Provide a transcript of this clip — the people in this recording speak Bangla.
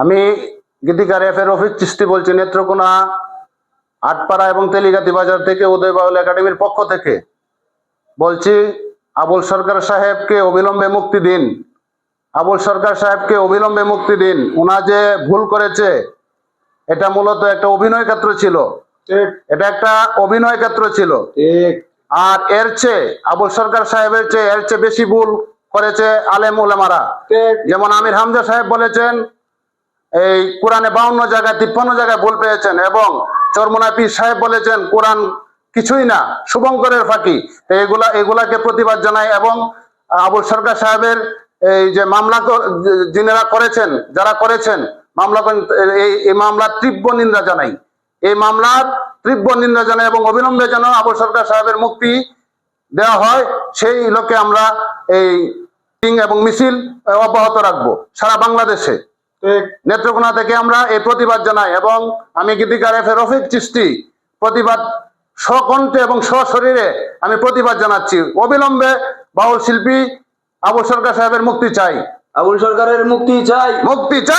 আমি গীতিকার এফ এর অফিস চিস্তি বলছি নেত্রকোনা আটপাড়া এবং তেলিগাতি বাজার থেকে উদয় বাউল একাডেমির পক্ষ থেকে বলছি আবুল সরকার সাহেবকে অবিলম্বে মুক্তি দিন। আবুল সরকার সাহেবকে অবিলম্বে মুক্তি দিন। ওনা যে ভুল করেছে এটা মূলত একটা অভিনয় ক্ষেত্র ছিল। ঠিক। এটা একটা অভিনয় ক্ষেত্র ছিল। ঠিক। আর এর চেয়ে আবুল সরকার সাহেবের চেয়ে এর চেয়ে বেশি ভুল করেছে আলেম ওলেমারা। যেমন আমির হামজা সাহেব বলেছেন এই কোরআনে বাউন্ন জায়গায়, তিপ্পান্ন জায়গায় ভুল পেয়েছেন এবং চরমোনা পীর সাহেব বলেছেন, কোরআন কিছুই না, শুভঙ্করের ফাঁকি। এগুলা, এগুলাকে প্রতিবাদ জানাই এবং আবুল সরকার সাহেবের এই যে মামলা যিনারা করেছেন, যারা করেছেন, মামলা এই এই মামলার তীব্র নিন্দা জানাই। এই মামলার তীব্র নিন্দা জানাই এবং অবিলম্বে যেন আবুল সরকার সাহেবের মুক্তি দেওয়া হয়, সেই লোকে আমরা এই এবং মিছিল অব্যাহত রাখব সারা বাংলাদেশে। নেত্রকোনা থেকে আমরা এই প্রতিবাদ জানাই? এবং আমি গীতিকার এফ রফিক চিস্তি প্রতিবাদ স্বকণ্ঠে এবং সশরীরে আমি প্রতিবাদ জানাচ্ছি। অবিলম্বে বাউল শিল্পী আবু সরকার সাহেবের মুক্তি চাই। আবুল সরকারের মুক্তি চাই। মুক্তি চাই।